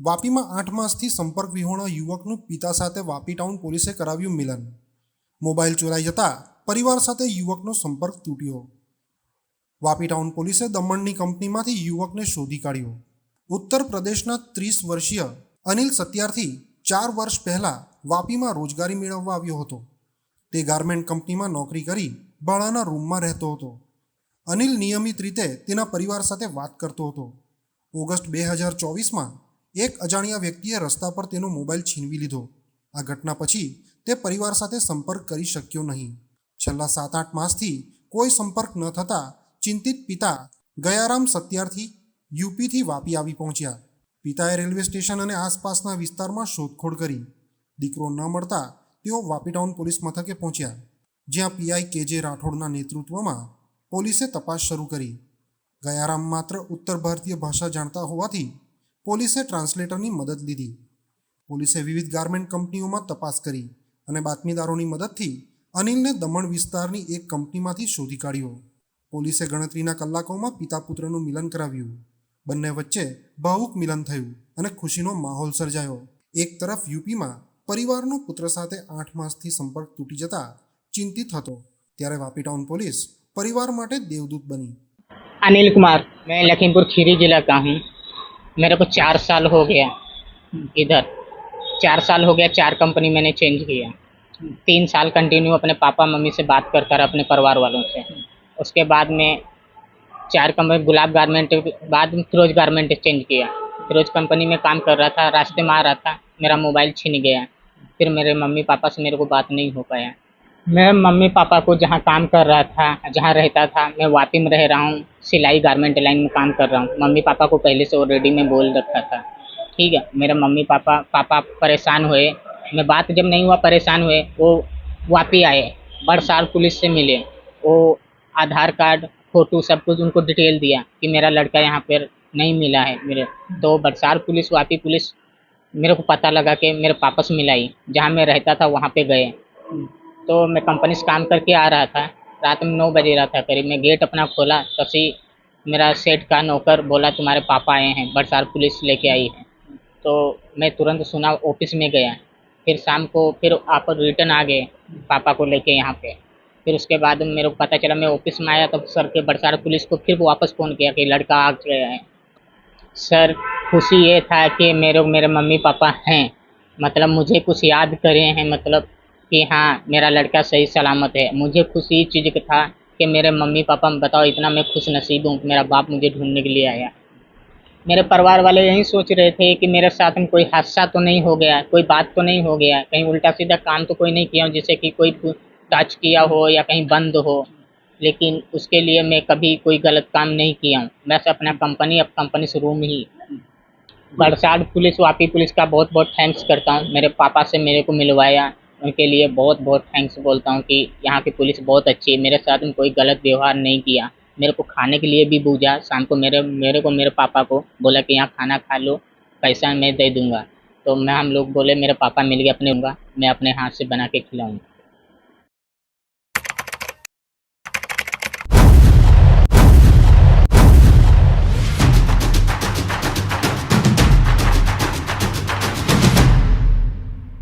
વાપીમાં આઠ માસથી સંપર્ક વિહોણા યુવકનું પિતા સાથે વાપી ટાઉન પોલીસે કરાવ્યું મિલન. મોબાઈલ ચોરાઈ જતા પરિવાર સાથે યુવકનો સંપર્ક તૂટ્યો. વાપી ટાઉન પોલીસે દમણની કંપનીમાંથી યુવકને શોધી કાઢ્યો. ઉત્તર પ્રદેશના ત્રીસ વર્ષીય અનિલ સત્યારથી ચાર વર્ષ પહેલાં વાપીમાં રોજગારી મેળવવા આવ્યો હતો. તે ગાર્મેન્ટ કંપનીમાં નોકરી કરી ભાડાના રૂમમાં રહેતો હતો. અનિલ નિયમિત રીતે તેના પરિવાર સાથે વાત કરતો હતો. ઓગસ્ટ બે હજાર ચોવીસમાં એક અજાણ્યા વ્યક્તિએ રસ્તા પર તેનો મોબાઈલ છીનવી લીધો. આ ઘટના પછી તે પરિવાર સાથે સંપર્ક કરી શક્યો નહીં. છેલ્લા સાત આઠ માસથી કોઈ સંપર્ક ન થતાં ચિંતિત પિતા ગયારામ સત્યારથી યુપીથી વાપી આવી પહોંચ્યા. પિતાએ રેલવે સ્ટેશન અને આસપાસના વિસ્તારમાં શોધખોળ કરી. દીકરો ન મળતા તેઓ વાપી ટાઉન પોલીસ મથકે પહોંચ્યા, જ્યાં પીઆઈ કેજે રાઠોડના નેતૃત્વમાં પોલીસે તપાસ શરૂ કરી. ગયારામ માત્ર ઉત્તર ભારતીય ભાષા જાણતા હોવાથી પોલીસે ટ્રાન્સલેટરની મદદ લીધી. પોલીસે વિવિધ ગાર્મેન્ટ કંપનીઓમાં તપાસ કરી અને બાતમીદારોની મદદથી અનિલને દમણ વિસ્તારની એક કંપનીમાંથી શોધી કાઢ્યો. પોલીસે ગણતરીના કલાકોમાં પિતા પુત્રનું મિલન કરાવ્યું. બંને વચ્ચે ભાવુક મિલન થયું અને ખુશીનો માહોલ સર્જાયો. એક તરફ યુપીમાં પરિવારનો પુત્ર સાથે આઠ માસથી સંપર્ક તૂટી જતા ચિંતિત હતો. ત્યારે વાપી ટાઉન પોલીસ પરિવાર માટે દેવદૂત બની. અનિલ કુમાર મેં લખીમપુર ખીરી જિલ્લા કા હું. मेरे को चार साल हो गया। इधर। चार साल हो गया, चार कंपनी मैंने चेंज किया। तीन साल कंटिन्यू अपने पापा, मम्मी से बात कर कर अपने परिवार वालों से। उसके बाद में चार कंपनी गुलाब गारमेंट बाद में फिरोज गारमेंट चेंज किया। फिरोज कंपनी में काम कर रहा था, रास्ते में आ रहा था, मेरा मोबाइल छिन गया। फिर मेरे मम्मी पापा से मेरे को बात नहीं हो पाया। मैं मम्मी पापा को जहाँ काम कर रहा था, जहाँ रहता था, मैं वापी में रह रहा हूँ, सिलाई गारमेंट लाइन में काम कर रहा हूँ। मम्मी पापा को पहले से ऑलरेडी मैं बोल रखा था। ठीक है, मेरा मम्मी पापा पापा परेशान हुए। मैं बात जब नहीं हुआ, परेशान हुए, वो वापी आए बरसाल पुलिस से मिले। वो आधार कार्ड, फ़ोटो, सब कुछ उनको डिटेल दिया कि मेरा लड़का यहाँ पर नहीं मिला है मेरे। तो बरसाल पुलिस, वापी पुलिस, मेरे को पता लगा कि मेरे पापा से मिलाई। जहाँ मैं रहता था, वहाँ पे गए। तो मैं कंपनी से काम करके आ रहा था। रात में नौ बजे रहा था, करीब मैं गेट अपना खोला, तभी मेरा सेठ का नौकर बोला, तुम्हारे पापा आए हैं बरसार पुलिस लेके आई है। तो मैं तुरंत सुना ऑफ़िस में गया। फिर शाम को, फिर आप रिटर्न आ गए, पापा को लेके यहाँ पे। फिर उसके बाद मेरे को पता चला, मैं ऑफ़िस में आया तो सर के बरसार पुलिस को फिर वापस फ़ोन किया कि लड़का आ गया है। सर, खुशी ये था कि मेरे मेरे मम्मी पापा हैं। मतलब मुझे कुछ याद करे हैं मतलब कि हाँ मेरा लड़का सही सलामत है। मुझे खुशी इस चीज़ का था कि मेरे मम्मी पापा बताओ, इतना मैं खुश नसीब हूँ। मेरा बाप मुझे ढूँढने के लिए आया। मेरे परिवार वाले यही सोच रहे थे कि मेरे साथ में कोई हादसा तो नहीं हो गया, कोई बात तो नहीं हो गया। कहीं उल्टा सीधा काम तो कोई नहीं किया हो जिससे कि कोई टच किया हो या कहीं बंद हो। लेकिन उसके लिए मैं कभी कोई गलत काम नहीं किया हूँ। मैं से अपना कंपनी, अब कंपनी से रूम ही। बरसात पुलिस, वापी पुलिस का बहुत बहुत थैंक्स करता हूँ। मेरे पापा से मेरे को मिलवाया। उनके लिए बहुत बहुत थैंक्स बोलता हूँ कि यहाँ की पुलिस बहुत अच्छी है। मेरे साथ में कोई गलत व्यवहार नहीं किया। मेरे को खाने के लिए भी बूझा। शाम को मेरे मेरे को, मेरे पापा को बोला कि यहाँ खाना खा लो, पैसा मैं दे दूँगा। तो मैं, हम लोग बोले, मेरे पापा मिल गए अपने, मैं अपने हाथ से बना के खिलाऊँगा।